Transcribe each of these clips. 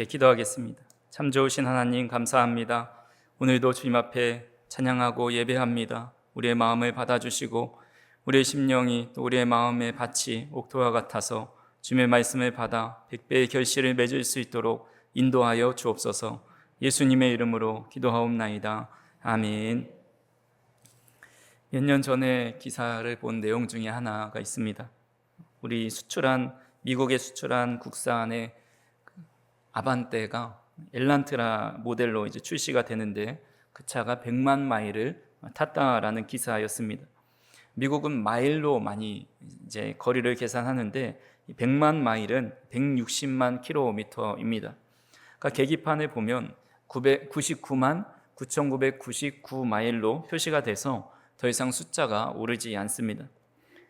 네, 기도하겠습니다. 참 좋으신 하나님 감사합니다. 오늘도 주님 앞에 찬양하고 예배합니다. 우리의 마음을 받아주시고 우리의 심령이 또 우리의 마음의 밭이 옥토와 같아서 주님의 말씀을 받아 백배의 결실을 맺을 수 있도록 인도하여 주옵소서. 예수님의 이름으로 기도하옵나이다. 아멘. 몇 년 전에 기사를 본 내용 중에 하나가 있습니다. 우리 수출한 미국에 수출한 국산의 아반떼가 엘란트라 모델로 이제 출시가 되는데 그 차가 100만 마일을 탔다라는 기사였습니다. 미국은 마일로 많이 이제 거리를 계산하는데 100만 마일은 160만 킬로미터입니다. 그러니까 계기판을 보면 999만 9,999 마일로 표시가 돼서 더 이상 숫자가 오르지 않습니다.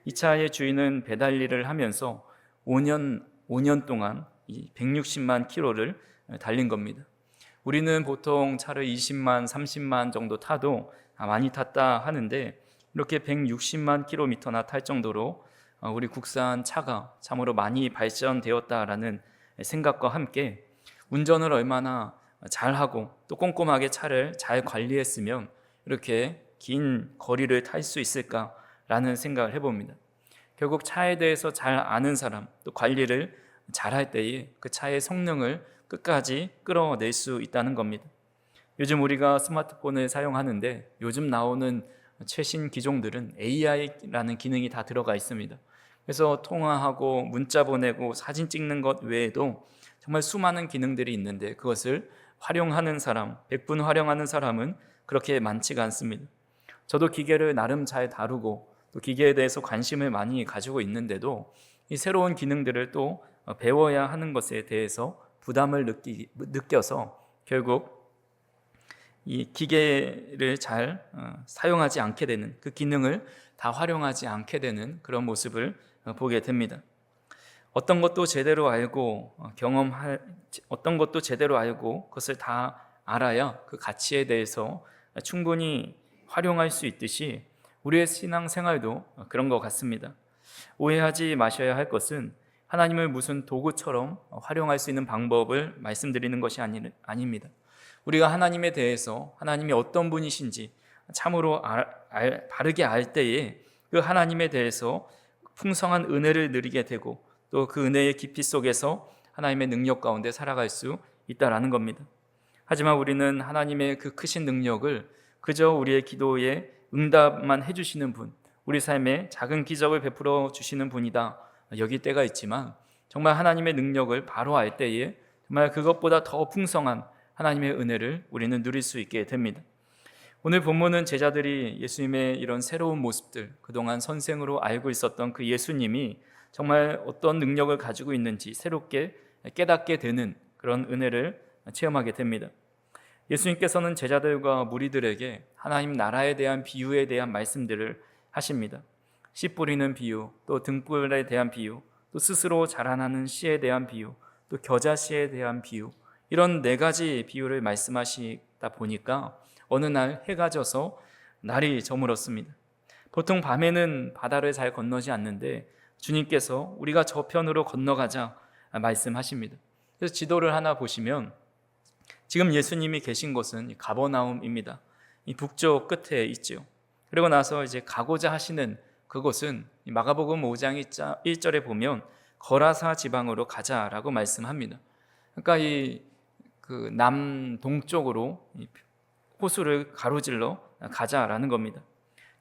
이 차의 주인은 배달 일을 하면서 5년 5년 동안 이 160만 킬로를 달린 겁니다. 우리는 보통 차를 20만, 30만 정도 타도 아, 많이 탔다 하는데 이렇게 160만 킬로미터나 탈 정도로 어, 우리 국산 차가 참으로 많이 발전되었다라는 생각과 함께 운전을 얼마나 잘하고 또 꼼꼼하게 차를 잘 관리했으면 이렇게 긴 거리를 탈 수 있을까라는 생각을 해봅니다. 결국 차에 대해서 잘 아는 사람, 또 관리를 잘할 때에 그 차의 성능을 끝까지 끌어낼 수 있다는 겁니다. 요즘 우리가 스마트폰을 사용하는데 요즘 나오는 최신 기종들은 AI라는 기능이 다 들어가 있습니다. 그래서 통화하고 문자 보내고 사진 찍는 것 외에도 정말 수많은 기능들이 있는데 그것을 활용하는 사람, 백분 활용하는 사람은 그렇게 많지가 않습니다. 저도 기계를 나름 잘 다루고 또 기계에 대해서 관심을 많이 가지고 있는데도 이 새로운 기능들을 또 배워야 하는 것에 대해서 부담을 느끼, 느껴서 결국 이 기계를 잘 어, 사용하지 않게 되는 그 기능을 다 활용하지 않게 되는 그런 모습을 어, 보게 됩니다. 어떤 것도 제대로 알고 어, 경험할 어떤 것도 제대로 알고 그것을 다 알아야 그 가치에 대해서 충분히 활용할 수 있듯이 우리의 신앙 생활도 그런 것 같습니다. 오해하지 마셔야 할 것은 하나님을 무슨 도구처럼 활용할 수 있는 방법을 말씀드리는 것이 아니, 아닙니다. 우리가 하나님에 대해서 하나님이 어떤 분이신지 참으로 알, 알, 바르게 알 때에 그 하나님에 대해서 풍성한 은혜를 누리게 되고 또 그 은혜의 깊이 속에서 하나님의 능력 가운데 살아갈 수 있다라는 겁니다. 하지만 우리는 하나님의 그 크신 능력을 그저 우리의 기도에 응답만 해주시는 분, 우리 삶에 작은 기적을 베풀어 주시는 분이다. 여기 때가 있지만 정말 하나님의 능력을 바로 알 때에 정말 그것보다 더 풍성한 하나님의 은혜를 우리는 누릴 수 있게 됩니다. 오늘 본문은 제자들이 예수님의 이런 새로운 모습들, 그동안 선생으로 알고 있었던 그 예수님이 정말 어떤 능력을 가지고 있는지 새롭게 깨닫게 되는 그런 은혜를 체험하게 됩니다. 예수님께서는 제자들과 무리들에게 하나님 나라에 대한 비유에 대한 말씀들을 하십니다. 씨 뿌리는 비유, 또 등불에 대한 비유, 또 스스로 자라나는 씨에 대한 비유, 또 겨자씨에 대한 비유, 이런 네 가지 비유를 말씀하시다 보니까 어느 날 해가 져서 날이 저물었습니다. 보통 밤에는 바다를 잘 건너지 않는데 주님께서 우리가 저편으로 건너가자 말씀하십니다. 그래서 지도를 하나 보시면 지금 예수님이 계신 곳은 가버나움입니다. 이 북쪽 끝에 있죠. 그리고 나서 이제 가고자 하시는 그곳은 마가복음 5장 1절에 보면 거라사 지방으로 가자라고 말씀합니다. 그러니까 이 그 남동쪽으로 호수를 가로질러 가자라는 겁니다.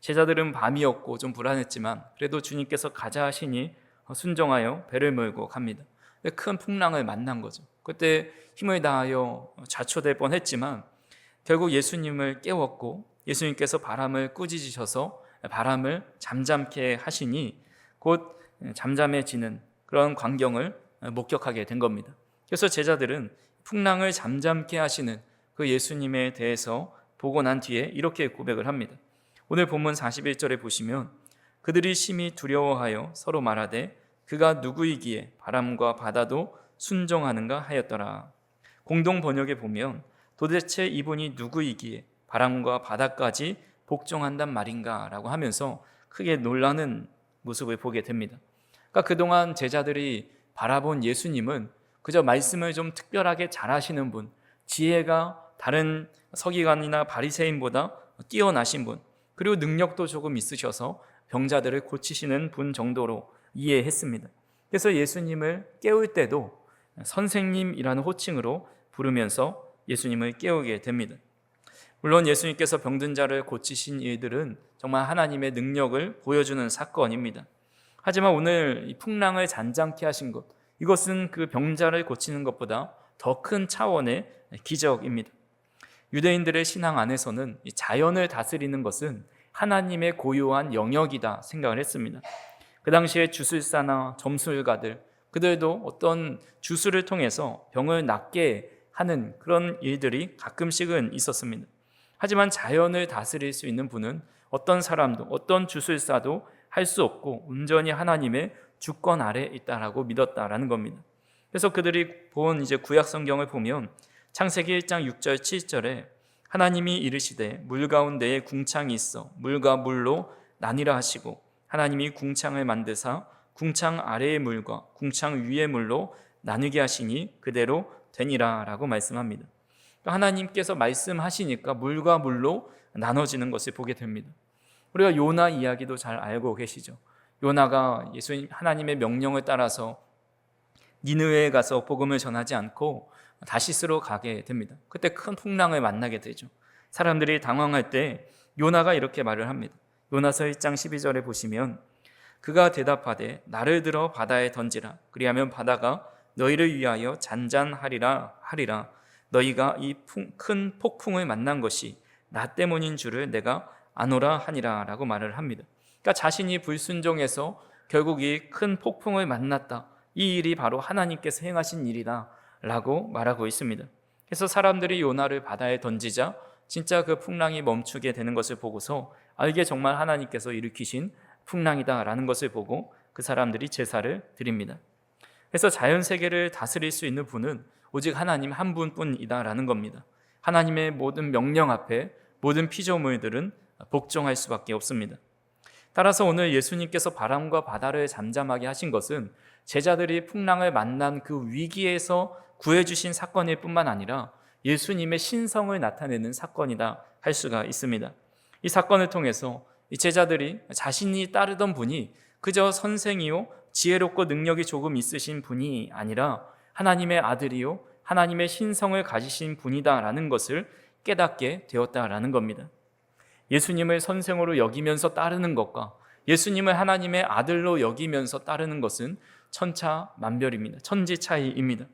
제자들은 밤이었고 좀 불안했지만 그래도 주님께서 가자 하시니 순종하여 배를 몰고 갑니다. 큰 풍랑을 만난 거죠. 그때 힘을 다하여 자초될 뻔했지만 결국 예수님을 깨웠고 예수님께서 바람을 꾸짖으셔서 바람을 잠잠케 하시니 곧 잠잠해지는 그런 광경을 목격하게 된 겁니다. 그래서 제자들은 풍랑을 잠잠케 하시는 그 예수님에 대해서 보고 난 뒤에 이렇게 고백을 합니다. 오늘 본문 41절에 보시면 그들이 심히 두려워하여 서로 말하되 그가 누구이기에 바람과 바다도 순종하는가 하였더라. 공동 번역에 보면 도대체 이분이 누구이기에 바람과 바다까지 복종한단 말인가 라고 하면서 크게 놀라는 모습을 보게 됩니다. 그러니까 그동안 제자들이 바라본 예수님은 그저 말씀을 좀 특별하게 잘하시는 분, 지혜가 다른 서기관이나 바리새인보다 뛰어나신 분, 그리고 능력도 조금 있으셔서 병자들을 고치시는 분 정도로 이해했습니다. 그래서 예수님을 깨울 때도 선생님이라는 호칭으로 부르면서 예수님을 깨우게 됩니다. 물론 예수님께서 병든 자를 고치신 일들은 정말 하나님의 능력을 보여주는 사건입니다. 하지만 오늘 이 풍랑을 잔잔케 하신 것, 이것은 그 병자를 고치는 것보다 더 큰 차원의 기적입니다. 유대인들의 신앙 안에서는 자연을 다스리는 것은 하나님의 고유한 영역이다 생각을 했습니다. 그 당시에 주술사나 점술가들 그들도 어떤 주술을 통해서 병을 낫게 하는 그런 일들이 가끔씩은 있었습니다. 하지만 자연을 다스릴 수 있는 분은 어떤 사람도 어떤 주술사도 할 수 없고 온전히 하나님의 주권 아래 있다라고 믿었다라는 겁니다. 그래서 그들이 본 이제 구약 성경을 보면 창세기 1장 6절 7절에 하나님이 이르시되 물 가운데에 궁창이 있어 물과 물로 나뉘라 하시고 하나님이 궁창을 만드사 궁창 아래의 물과 궁창 위의 물로 나누게 하시니 그대로 되니라라고 말씀합니다. 그러니까 하나님께서 말씀하시니까 물과 물로 나눠지는 것을 보게 됩니다. 우리가 요나 이야기도 잘 알고 계시죠. 요나가 예수님 하나님의 명령을 따라서 니느웨에 가서 복음을 전하지 않고 다시스로 가게 됩니다. 그때 큰 풍랑을 만나게 되죠. 사람들이 당황할 때 요나가 이렇게 말을 합니다. 요나서 1장 12절에 보시면 그가 대답하되 나를 들어 바다에 던지라 그리하면 바다가 너희를 위하여 잔잔하리라 하리라 너희가 이 큰 폭풍을 만난 것이 나 때문인 줄을 내가 아노라 하니라라고 말을 합니다. 그러니까 자신이 불순종해서 결국 이 큰 폭풍을 만났다. 이 일이 바로 하나님께서 행하신 일이다라고 말하고 있습니다. 그래서 사람들이 요나를 바다에 던지자 진짜 그 풍랑이 멈추게 되는 것을 보고서 아 이게 정말 하나님께서 일으키신 풍랑이다라는 것을 보고 그 사람들이 제사를 드립니다. 그래서 자연 세계를 다스릴 수 있는 분은 오직 하나님 한 분뿐이다라는 겁니다. 하나님의 모든 명령 앞에 모든 피조물들은 복종할 수밖에 없습니다. 따라서 오늘 예수님께서 바람과 바다를 잠잠하게 하신 것은 제자들이 풍랑을 만난 그 위기에서 구해주신 사건일 뿐만 아니라 예수님의 신성을 나타내는 사건이다 할 수가 있습니다. 이 사건을 통해서 이 제자들이 자신이 따르던 분이 그저 선생이요 지혜롭고 능력이 조금 있으신 분이 아니라 하나님의 아들이요 하나님의 신성을 가지신 분이다라는 것을 깨닫게 되었다라는 겁니다. 예수님을 선생으로 여기면서 따르는 것과 예수님을 하나님의 아들로 여기면서 따르는 것은 천차만별입니다. 천지 차이입니다.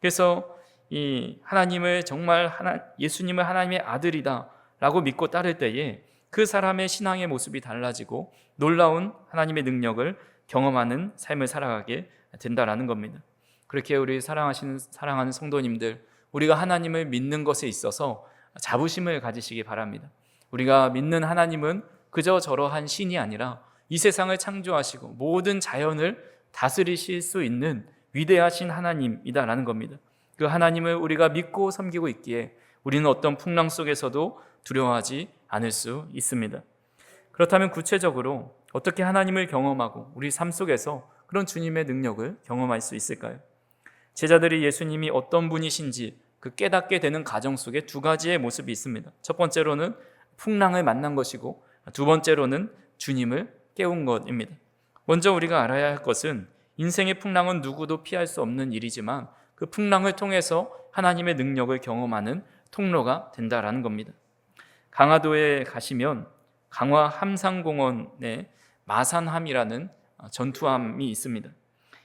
그래서 이 하나님을 정말 하나, 예수님을 하나님의 아들이다라고 믿고 따를 때에 그 사람의 신앙의 모습이 달라지고 놀라운 하나님의 능력을 경험하는 삶을 살아가게 된다라는 겁니다. 그렇게 우리 사랑하시는 사랑하는 성도님들, 우리가 하나님을 믿는 것에 있어서 자부심을 가지시기 바랍니다. 우리가 믿는 하나님은 그저 저러한 신이 아니라 이 세상을 창조하시고 모든 자연을 다스리실 수 있는 위대하신 하나님이다라는 겁니다. 그 하나님을 우리가 믿고 섬기고 있기에 우리는 어떤 풍랑 속에서도 두려워하지 않을 수 있습니다. 그렇다면 구체적으로 어떻게 하나님을 경험하고 우리 삶 속에서 그런 주님의 능력을 경험할 수 있을까요? 제자들이 예수님이 어떤 분이신지 그 깨닫게 되는 가정 속에 두 가지의 모습이 있습니다. 첫 번째로는 풍랑을 만난 것이고 두 번째로는 주님을 깨운 것입니다. 먼저 우리가 알아야 할 것은 인생의 풍랑은 누구도 피할 수 없는 일이지만 그 풍랑을 통해서 하나님의 능력을 경험하는 통로가 된다라는 겁니다. 강화도에 가시면 강화 함상공원에 마산함이라는 전투함이 있습니다.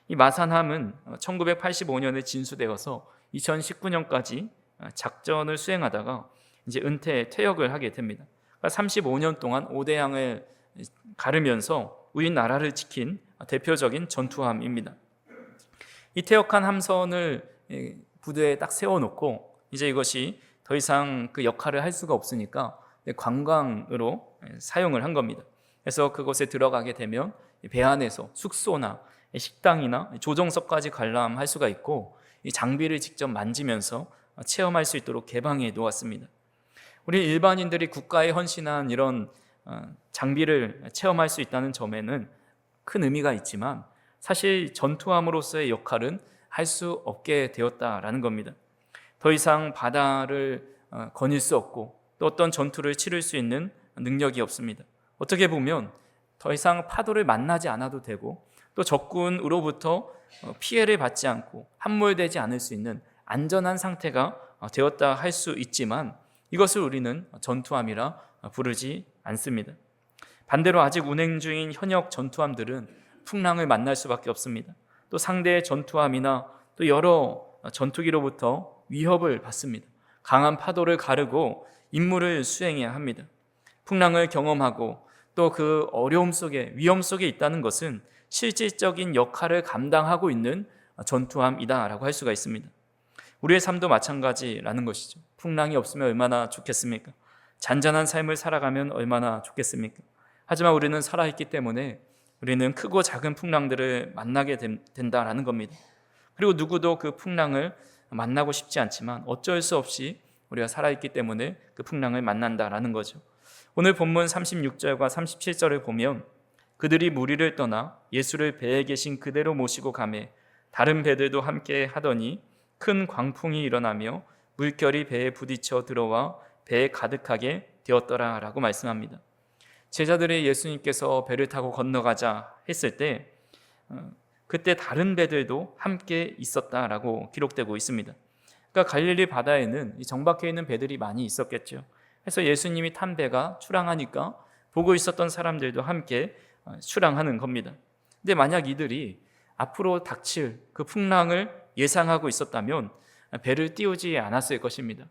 이 마산함은 1985년에 진수되어서 2019년까지 작전을 수행하다가 이제 은퇴 퇴역을 하게 됩니다. 35년 그러니까 동안 오대양을 가르면서 우리 나라를 지킨 대표적인 전투함입니다. 이 퇴역한 함선을 부두에 딱 세워놓고 이제 이것이 더 이상 그 역할을 할 수가 없으니까 관광으로 사용을 한 겁니다. 그래서 그곳에 들어가게 되면 배 안에서 숙소나 식당이나 조정석까지 관람할 수가 있고 장비를 직접 만지면서 체험할 수 있도록 개방해 놓았습니다. 우리 일반인들이 국가에 헌신한 이런 어, 장비를 체험할 수 있다는 점에는 큰 의미가 있지만 사실 전투함으로서의 역할은 할 수 없게 되었다라는 겁니다. 더 이상 바다를 어, 거닐 수 없고 또 어떤 전투를 치를 수 있는 능력이 없습니다. 어떻게 보면 더 이상 파도를 만나지 않아도 되고 또 적군으로부터 어, 피해를 받지 않고 함몰되지 않을 수 있는 안전한 상태가 어, 되었다 할 수 있지만 이것을 우리는 전투함이라 부르지 않습니다. 반대로 아직 운행 중인 현역 전투함들은 풍랑을 만날 수밖에 없습니다. 또 상대의 전투함이나 또 여러 전투기로부터 위협을 받습니다. 강한 파도를 가르고 임무를 수행해야 합니다. 풍랑을 경험하고 또 그 어려움 속에 위험 속에 있다는 것은 실질적인 역할을 감당하고 있는 전투함이다라고 할 수가 있습니다. 우리의 삶도 마찬가지라는 것이죠. 풍랑이 없으면 얼마나 좋겠습니까? 잔잔한 삶을 살아가면 얼마나 좋겠습니까? 하지만 우리는 살아있기 때문에 우리는 크고 작은 풍랑들을 만나게 된다라는 겁니다. 그리고 누구도 그 풍랑을 만나고 싶지 않지만 어쩔 수 없이 우리가 살아있기 때문에 그 풍랑을 만난다라는 거죠. 오늘 본문 36절과 37절을 보면 그들이 무리를 떠나 예수를 배에 계신 그대로 모시고 가매 다른 배들도 함께 하더니 큰 광풍이 일어나며 물결이 배에 부딪혀 들어와 배에 가득하게 되었더라라고 말씀합니다. 제자들이 예수님께서 배를 타고 건너가자 했을 때 어, 그때 다른 배들도 함께 있었다라고 기록되고 있습니다. 그러니까 갈릴리 바다에는 정박해 있는 배들이 많이 있었겠죠. 그래서 예수님이 탄 배가 출항하니까 보고 있었던 사람들도 함께 어, 출항하는 겁니다. 근데 만약 이들이 앞으로 닥칠 그 풍랑을 예상하고 있었다면 배를 띄우지 않았을 것입니다.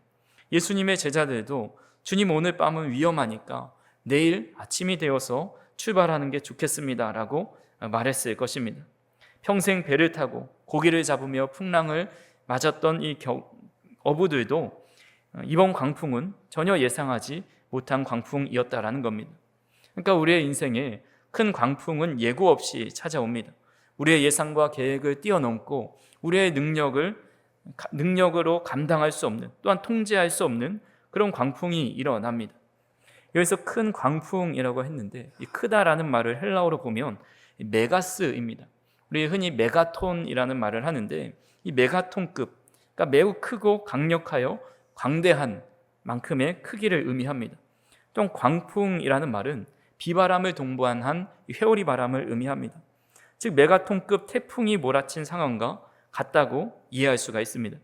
예수님의 제자들도 주님 오늘 밤은 위험하니까 내일 아침이 되어서 출발하는 게 좋겠습니다 라고 말했을 것입니다. 평생 배를 타고 고기를 잡으며 풍랑을 맞았던 이 어부들도 이번 광풍은 전혀 예상하지 못한 광풍이었다라는 겁니다. 그러니까 우리의 인생에 큰 광풍은 예고 없이 찾아옵니다. 우리의 예상과 계획을 뛰어넘고 우리의 능력을 능력으로 감당할 수 없는 또한 통제할 수 없는 그런 광풍이 일어납니다. 여기서 큰 광풍이라고 했는데 이 크다라는 말을 헬라어로 보면 메가스입니다. 우리 흔히 메가톤이라는 말을 하는데 이 메가톤급 그러니까 매우 크고 강력하여 광대한 만큼의 크기를 의미합니다. 또 광풍이라는 말은 비바람을 동반한 회오리 바람을 의미합니다. 즉 메가톤급 태풍이 몰아친 상황과 같다고 이해할 수가 있습니다.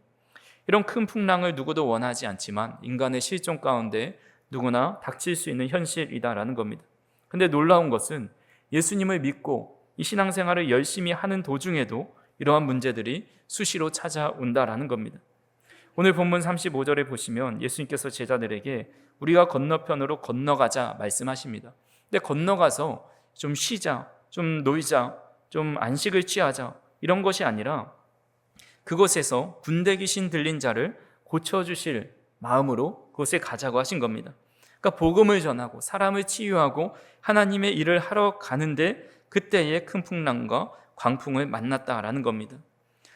이런 큰 풍랑을 누구도 원하지 않지만 인간의 실종 가운데 누구나 닥칠 수 있는 현실이다라는 겁니다. 근데 놀라운 것은 예수님을 믿고 이 신앙생활을 열심히 하는 도중에도 이러한 문제들이 수시로 찾아온다라는 겁니다. 오늘 본문 35절에 보시면 예수님께서 제자들에게 우리가 건너편으로 건너가자 말씀하십니다. 근데 건너가서 좀 쉬자, 좀 놀자, 좀 안식을 취하자 이런 것이 아니라 그곳에서 군대 귀신 들린 자를 고쳐 주실 마음으로 그곳에 가자고 하신 겁니다. 그러니까 복음을 전하고 사람을 치유하고 하나님의 일을 하러 가는데 그때의 큰 풍랑과 광풍을 만났다라는 겁니다.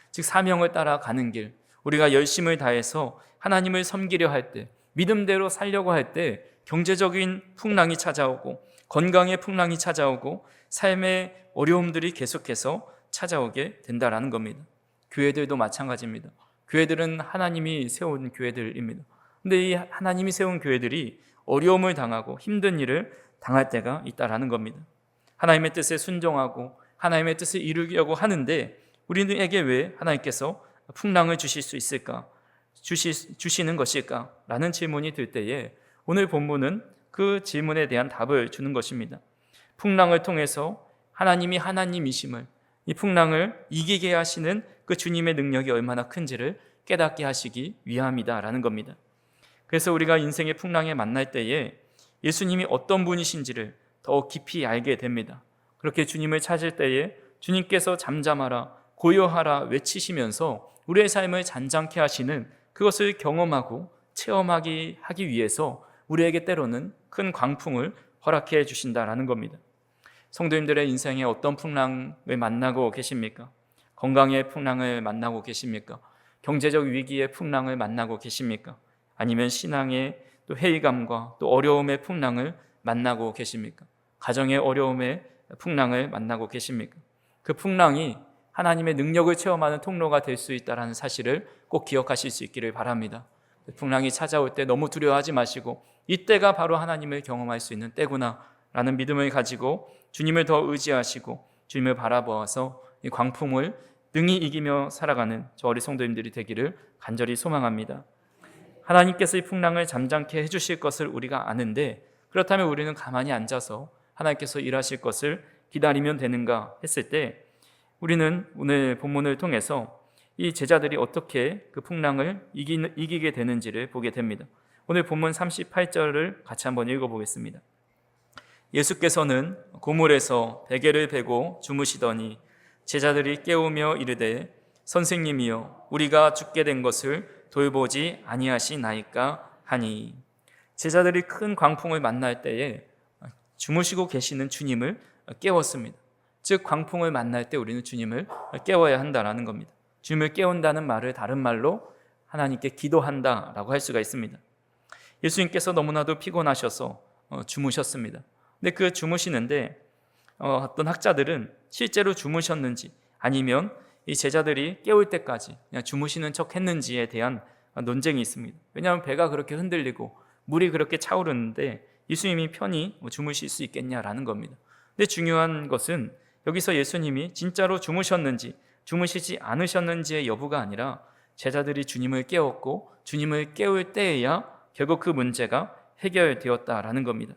즉 사명을 따라 가는 길, 우리가 열심을 다해서 하나님을 섬기려 할 때, 믿음대로 살려고 할 때 경제적인 풍랑이 찾아오고 건강의 풍랑이 찾아오고 삶의 어려움들이 계속해서 찾아오게 된다라는 겁니다. 교회들도 마찬가지입니다. 교회들은 하나님이 세운 교회들입니다. 근데 이 하나님이 세운 교회들이 어려움을 당하고 힘든 일을 당할 때가 있다라는 겁니다. 하나님의 뜻에 순종하고 하나님의 뜻을 이루려고 하는데 우리에게 왜 하나님께서 풍랑을 주실 수 있을까? 주시, 주시는 것일까? 라는 질문이 들 때에 오늘 본문은 그 질문에 대한 답을 주는 것입니다. 풍랑을 통해서 하나님이 하나님이심을 이 풍랑을 이기게 하시는 그 주님의 능력이 얼마나 큰지를 깨닫게 하시기 위함이다라는 겁니다. 그래서 우리가 인생의 풍랑에 만날 때에 예수님이 어떤 분이신지를 더 깊이 알게 됩니다. 그렇게 주님을 찾을 때에 주님께서 잠잠하라, 고요하라 외치시면서 우리의 삶을 잔잔케 하시는 그것을 경험하고 체험하기 하기 위해서 우리에게 때로는 큰 광풍을 허락해 주신다라는 겁니다. 성도님들의 인생에 어떤 풍랑을 만나고 계십니까? 건강의 풍랑을 만나고 계십니까? 경제적 위기의 풍랑을 만나고 계십니까? 아니면 신앙의 또 회의감과 또 어려움의 풍랑을 만나고 계십니까? 가정의 어려움의 풍랑을 만나고 계십니까? 그 풍랑이 하나님의 능력을 체험하는 통로가 될 수 있다라는 사실을 꼭 기억하실 수 있기를 바랍니다. 풍랑이 찾아올 때 너무 두려워하지 마시고 이때가 바로 하나님을 경험할 수 있는 때구나라는 믿음을 가지고 주님을 더 의지하시고 주님을 바라보아서 이 광풍을 능히 이기며 살아가는 저 어리 성도님들이 되기를 간절히 소망합니다. 하나님께서 이 풍랑을 잠잠케 해주실 것을 우리가 아는데 그렇다면 우리는 가만히 앉아서 하나님께서 일하실 것을 기다리면 되는가 했을 때 우리는 오늘 본문을 통해서 이 제자들이 어떻게 그 풍랑을 이기, 이기게 되는지를 보게 됩니다. 오늘 본문 38절을 같이 한번 읽어보겠습니다. 예수께서는 고물에서 베개를 베고 주무시더니 제자들이 깨우며 이르되 선생님이여 우리가 죽게 된 것을 돌보지 아니하시나이까 하니 제자들이 큰 광풍을 만날 때에 주무시고 계시는 주님을 깨웠습니다. 즉 광풍을 만날 때 우리는 주님을 깨워야 한다라는 겁니다. 주님을 깨운다는 말을 다른 말로 하나님께 기도한다라고 할 수가 있습니다. 예수님께서 너무나도 피곤하셔서 어, 주무셨습니다. 근데 그 주무시는데 어, 어떤 학자들은 실제로 주무셨는지 아니면 이 제자들이 깨울 때까지 그냥 주무시는 척 했는지에 대한 논쟁이 있습니다. 왜냐하면 배가 그렇게 흔들리고 물이 그렇게 차오르는데 예수님이 편히 뭐 주무실 수 있겠냐라는 겁니다. 근데 중요한 것은 여기서 예수님이 진짜로 주무셨는지 주무시지 않으셨는지의 여부가 아니라 제자들이 주님을 깨웠고 주님을 깨울 때에야 결국 그 문제가 해결되었다라는 겁니다.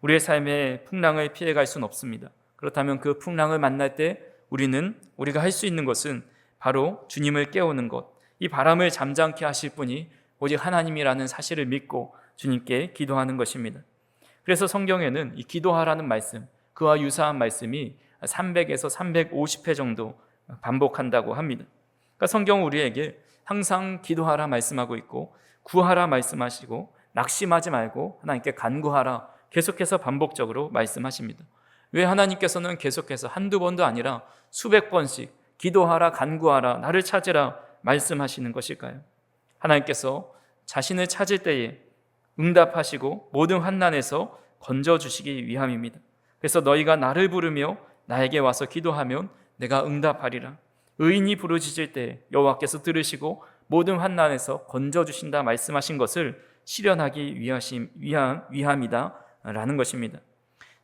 우리의 삶에 풍랑을 피해갈 수는 없습니다. 그렇다면 그 풍랑을 만날 때 우리는 우리가 할 수 있는 것은 바로 주님을 깨우는 것, 이 바람을 잠잠케 하실 분이 오직 하나님이라는 사실을 믿고 주님께 기도하는 것입니다. 그래서 성경에는 이 기도하라는 말씀, 그와 유사한 말씀이 300에서 350회 정도 반복한다고 합니다. 그러니까 성경은 우리에게 항상 기도하라 말씀하고 있고 구하라 말씀하시고 낙심하지 말고 하나님께 간구하라 계속해서 반복적으로 말씀하십니다. 왜 하나님께서는 계속해서 한두 번도 아니라 수백 번씩 기도하라 간구하라 나를 찾으라 말씀하시는 것일까요? 하나님께서 자신을 찾을 때에 응답하시고 모든 환난에서 건져 주시기 위함입니다. 그래서 너희가 나를 부르며 나에게 와서 기도하면 내가 응답하리라. 의인이 부르짖을 때 여호와께서 들으시고 모든 환난에서 건져 주신다 말씀하신 것을 실현하기 위하심 위함 위함이다라는 것입니다.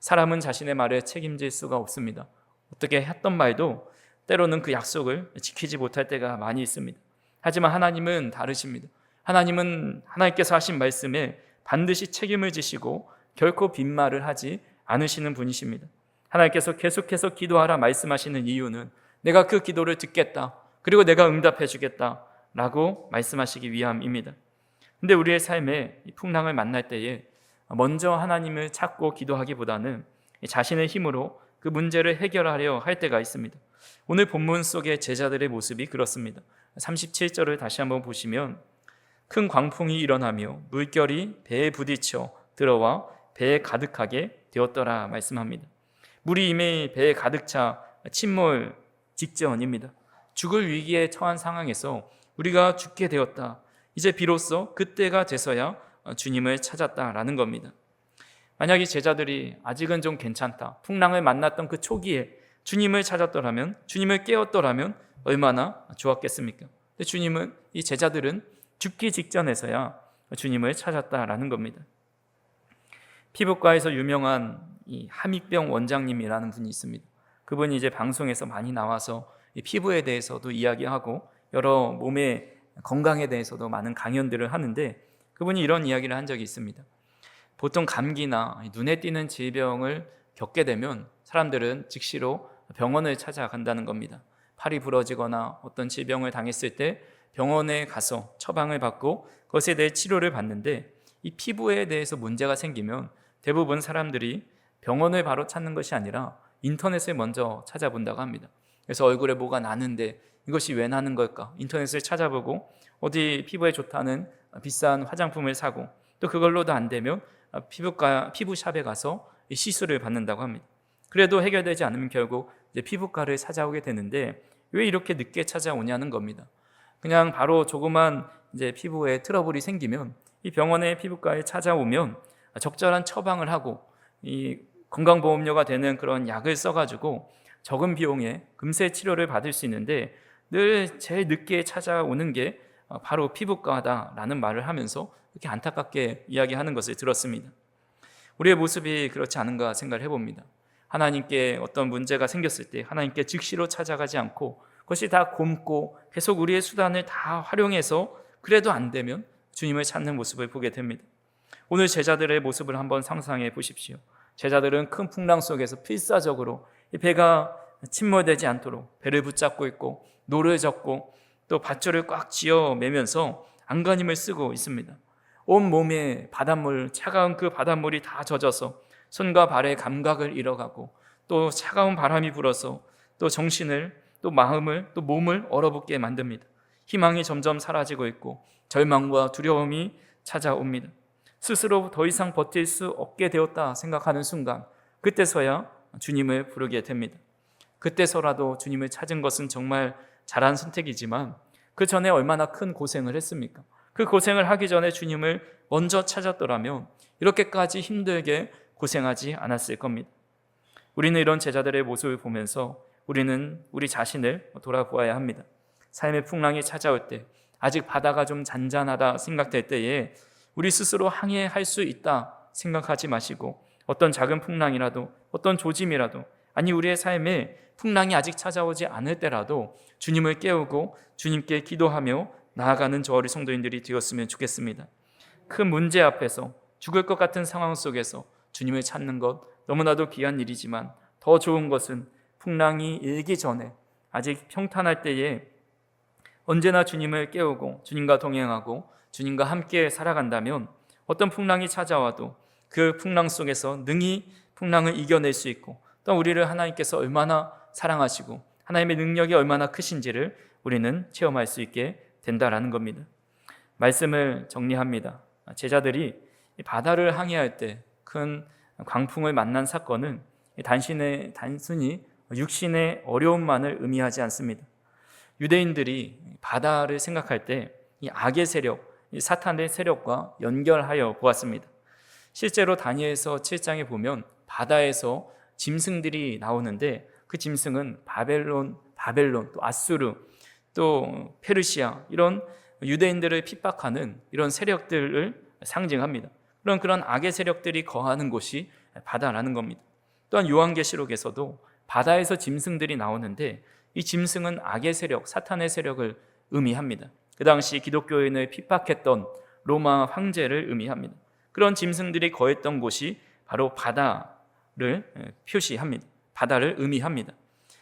사람은 자신의 말에 책임질 수가 없습니다. 어떻게 했던 말도 때로는 그 약속을 지키지 못할 때가 많이 있습니다. 하지만 하나님은 다르십니다. 하나님은 하나님께서 하신 말씀에 반드시 책임을 지시고 결코 빈말을 하지 않으시는 분이십니다. 하나님께서 계속해서 기도하라 말씀하시는 이유는 내가 그 기도를 듣겠다. 그리고 내가 응답해 주겠다. 라고 말씀하시기 위함입니다. 근데 우리의 삶에 풍랑을 만날 때에 먼저 하나님을 찾고 기도하기보다는 자신의 힘으로 그 문제를 해결하려 할 때가 있습니다. 오늘 본문 속의 제자들의 모습이 그렇습니다. 37절을 다시 한번 보시면 큰 광풍이 일어나며 물결이 배에 부딪혀 들어와 배에 가득하게 되었더라 말씀합니다. 물이 이미 배에 가득 차 침몰 직전입니다. 죽을 위기에 처한 상황에서 우리가 죽게 되었다. 이제 비로소 그때가 돼서야 주님을 찾았다라는 겁니다. 만약 이 제자들이 아직은 좀 괜찮다. 풍랑을 만났던 그 초기에 주님을 찾았더라면, 주님을 깨웠더라면 얼마나 좋았겠습니까? 근데 주님은 이 제자들은 죽기 직전에서야 주님을 찾았다라는 겁니다. 피부과에서 유명한 이 함익병 원장님이라는 분이 있습니다. 그분이 이제 방송에서 많이 나와서 피부에 대해서도 이야기하고 여러 몸의 건강에 대해서도 많은 강연들을 하는데 그분이 이런 이야기를 한 적이 있습니다. 보통 감기나 눈에 띄는 질병을 겪게 되면 사람들은 즉시로 병원을 찾아간다는 겁니다. 팔이 부러지거나 어떤 질병을 당했을 때 병원에 가서 처방을 받고 그것에 대해 치료를 받는데 이 피부에 대해서 문제가 생기면 대부분 사람들이 병원을 바로 찾는 것이 아니라 인터넷을 먼저 찾아본다고 합니다. 그래서 얼굴에 뭐가 나는데 이것이 왜 나는 걸까? 인터넷을 찾아보고 어디 피부에 좋다는 비싼 화장품을 사고 또 그걸로도 안 되면 피부과 피부샵에 가서 시술을 받는다고 합니다. 그래도 해결되지 않으면 결국 피부과를 찾아오게 되는데 왜 이렇게 늦게 찾아오냐는 겁니다. 그냥 바로 조그만 이제 피부에 트러블이 생기면 이 병원에 피부과에 찾아오면 적절한 처방을 하고 이 건강보험료가 되는 그런 약을 써가지고 적은 비용에 금세 치료를 받을 수 있는데 늘 제일 늦게 찾아오는 게 어, 바로 피부과다라는 말을 하면서 이렇게 안타깝게 이야기하는 것을 들었습니다. 우리의 모습이 그렇지 않은가 생각을 해봅니다. 하나님께 어떤 문제가 생겼을 때 하나님께 즉시로 찾아가지 않고 그것이 다 곰고 계속 우리의 수단을 다 활용해서 그래도 안 되면 주님을 찾는 모습을 보게 됩니다. 오늘 제자들의 모습을 한번 상상해 보십시오. 제자들은 큰 풍랑 속에서 필사적으로 이 배가 침몰되지 않도록 배를 붙잡고 있고 노를 젓고 또 밧줄을 꽉 쥐어 매면서 안간힘을 쓰고 있습니다. 온 몸에 바닷물, 차가운 그 바닷물이 다 젖어서 손과 발의 감각을 잃어가고 또 차가운 바람이 불어서 또 정신을 또 마음을 또 몸을 얼어붙게 만듭니다. 희망이 점점 사라지고 있고 절망과 두려움이 찾아옵니다. 스스로 더 이상 버틸 수 없게 되었다 생각하는 순간 그때서야 주님을 부르게 됩니다. 그때서라도 주님을 찾은 것은 정말 잘한 선택이지만 그 전에 얼마나 큰 고생을 했습니까? 그 고생을 하기 전에 주님을 먼저 찾았더라면 이렇게까지 힘들게 고생하지 않았을 겁니다. 우리는 이런 제자들의 모습을 보면서 우리는 우리 자신을 돌아보아야 합니다. 삶의 풍랑이 찾아올 때, 아직 바다가 좀 잔잔하다 생각될 때에 우리 스스로 항해할 수 있다 생각하지 마시고 어떤 작은 풍랑이라도 어떤 조짐이라도 아니 우리의 삶에 풍랑이 아직 찾아오지 않을 때라도 주님을 깨우고 주님께 기도하며 나아가는 저 어린 성도인들이 되었으면 좋겠습니다. 큰 문제 앞에서 죽을 것 같은 상황 속에서 주님을 찾는 것 너무나도 귀한 일이지만 더 좋은 것은 풍랑이 일기 전에 아직 평탄할 때에 언제나 주님을 깨우고 주님과 동행하고 주님과 함께 살아간다면 어떤 풍랑이 찾아와도 그 풍랑 속에서 능히 풍랑을 이겨낼 수 있고 또 우리를 하나님께서 얼마나 사랑하시고 하나님의 능력이 얼마나 크신지를 우리는 체험할 수 있게 된다라는 겁니다. 말씀을 정리합니다. 제자들이 바다를 항해할 때 큰 광풍을 만난 사건은 단신의 단순히 육신의 어려움만을 의미하지 않습니다. 유대인들이 바다를 생각할 때 이 악의 세력, 이 사탄의 세력과 연결하여 보았습니다. 실제로 다니엘서 7장에 보면 바다에서 짐승들이 나오는데 그 짐승은 바벨론, 바벨론, 또 아수르, 또 페르시아 이런 유대인들을 핍박하는 이런 세력들을 상징합니다. 그런 그런 악의 세력들이 거하는 곳이 바다라는 겁니다. 또한 요한계시록에서도 바다에서 짐승들이 나오는데 이 짐승은 악의 세력, 사탄의 세력을 의미합니다. 그 당시 기독교인을 핍박했던 로마 황제를 의미합니다. 그런 짐승들이 거했던 곳이 바로 바다를 표시합니다. 바다를 의미합니다.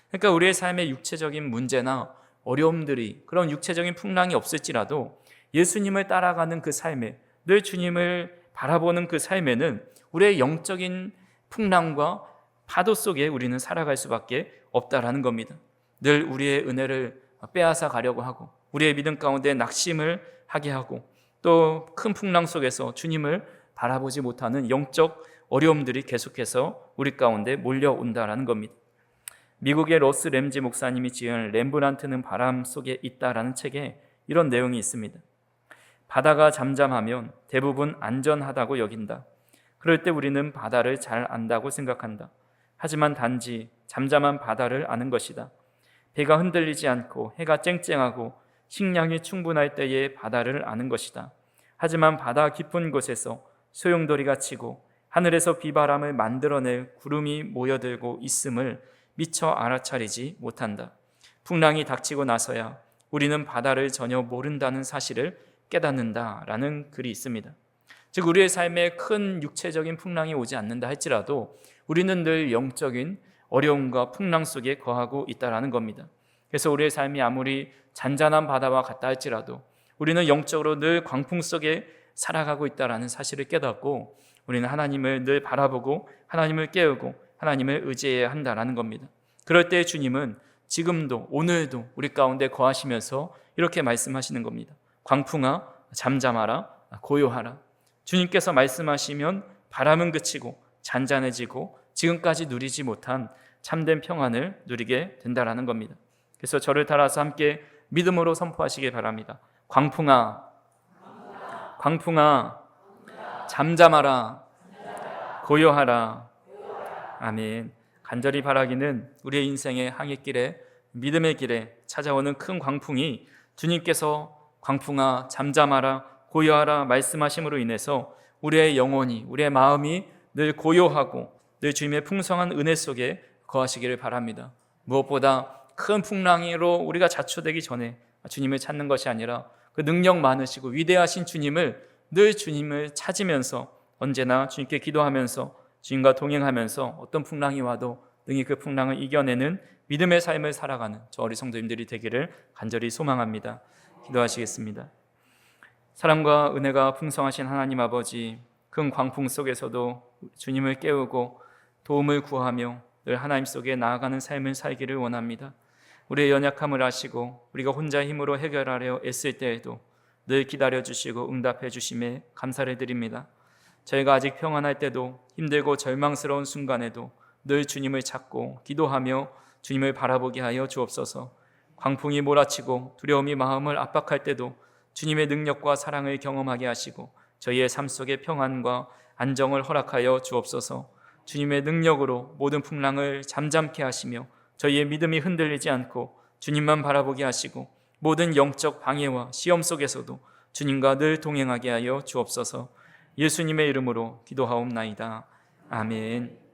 그러니까 우리의 삶의 육체적인 문제나 어려움들이 그런 육체적인 풍랑이 없을지라도 예수님을 따라가는 그 삶에 늘 주님을 바라보는 그 삶에는 우리의 영적인 풍랑과 파도 속에 우리는 살아갈 수밖에 없다라는 겁니다. 늘 우리의 은혜를 빼앗아 가려고 하고 우리의 믿음 가운데 낙심을 하게 하고 또 큰 풍랑 속에서 주님을 바라보지 못하는 영적 어려움들이 계속해서 우리 가운데 몰려온다라는 겁니다. 미국의 로스 램지 목사님이 지은 렘브란트는 바람 속에 있다라는 책에 이런 내용이 있습니다. 바다가 잠잠하면 대부분 안전하다고 여긴다. 그럴 때 우리는 바다를 잘 안다고 생각한다. 하지만 단지 잠잠한 바다를 아는 것이다. 배가 흔들리지 않고 해가 쨍쨍하고 식량이 충분할 때의 바다를 아는 것이다. 하지만 바다 깊은 곳에서 소용돌이가 치고 하늘에서 비바람을 만들어낼 구름이 모여들고 있음을 미처 알아차리지 못한다. 풍랑이 닥치고 나서야 우리는 바다를 전혀 모른다는 사실을 깨닫는다라는 글이 있습니다. 즉 우리의 삶에 큰 육체적인 풍랑이 오지 않는다 할지라도 우리는 늘 영적인 어려움과 풍랑 속에 거하고 있다라는 겁니다. 그래서 우리의 삶이 아무리 잔잔한 바다와 같다 할지라도 우리는 영적으로 늘 광풍 속에 살아가고 있다라는 사실을 깨닫고 우리는 하나님을 늘 바라보고 하나님을 깨우고 하나님을 의지해야 한다라는 겁니다. 그럴 때 주님은 지금도 오늘도 우리 가운데 거하시면서 이렇게 말씀하시는 겁니다. 광풍아 잠잠하라 고요하라. 주님께서 말씀하시면 바람은 그치고 잔잔해지고 지금까지 누리지 못한 참된 평안을 누리게 된다라는 겁니다. 그래서 저를 따라서 함께 믿음으로 선포하시길 바랍니다. 광풍아, 광풍아, 잠잠하라, 고요하라. 아멘. 간절히 바라기는 우리의 인생의 항해길에 믿음의 길에 찾아오는 큰 광풍이 주님께서 광풍아 잠잠하라 고요하라 말씀하심으로 인해서 우리의 영혼이 우리의 마음이 늘 고요하고 늘 주님의 풍성한 은혜 속에 거하시기를 바랍니다. 무엇보다 큰 풍랑으로 우리가 자초되기 전에 주님을 찾는 것이 아니라 그 능력 많으시고 위대하신 주님을 늘 주님을 찾으면서 언제나 주님께 기도하면서 주님과 동행하면서 어떤 풍랑이 와도 능히 그 풍랑을 이겨내는 믿음의 삶을 살아가는 저 어리 성도님들이 되기를 간절히 소망합니다. 기도하시겠습니다. 사랑과 은혜가 풍성하신 하나님 아버지, 큰 광풍 속에서도 주님을 깨우고 도움을 구하며 늘 하나님 속에 나아가는 삶을 살기를 원합니다. 우리의 연약함을 아시고 우리가 혼자 힘으로 해결하려 애쓸 때에도 늘 기다려 주시고 응답해 주심에 감사를 드립니다. 저희가 아직 평안할 때도 힘들고 절망스러운 순간에도 늘 주님을 찾고 기도하며 주님을 바라보게 하여 주옵소서. 광풍이 몰아치고 두려움이 마음을 압박할 때도 주님의 능력과 사랑을 경험하게 하시고 저희의 삶 속에 평안과 안정을 허락하여 주옵소서. 주님의 능력으로 모든 풍랑을 잠잠케 하시며 저희의 믿음이 흔들리지 않고 주님만 바라보게 하시고 모든 영적 방해와 시험 속에서도 주님과 늘 동행하게 하여 주옵소서. 예수님의 이름으로 기도하옵나이다. 아멘.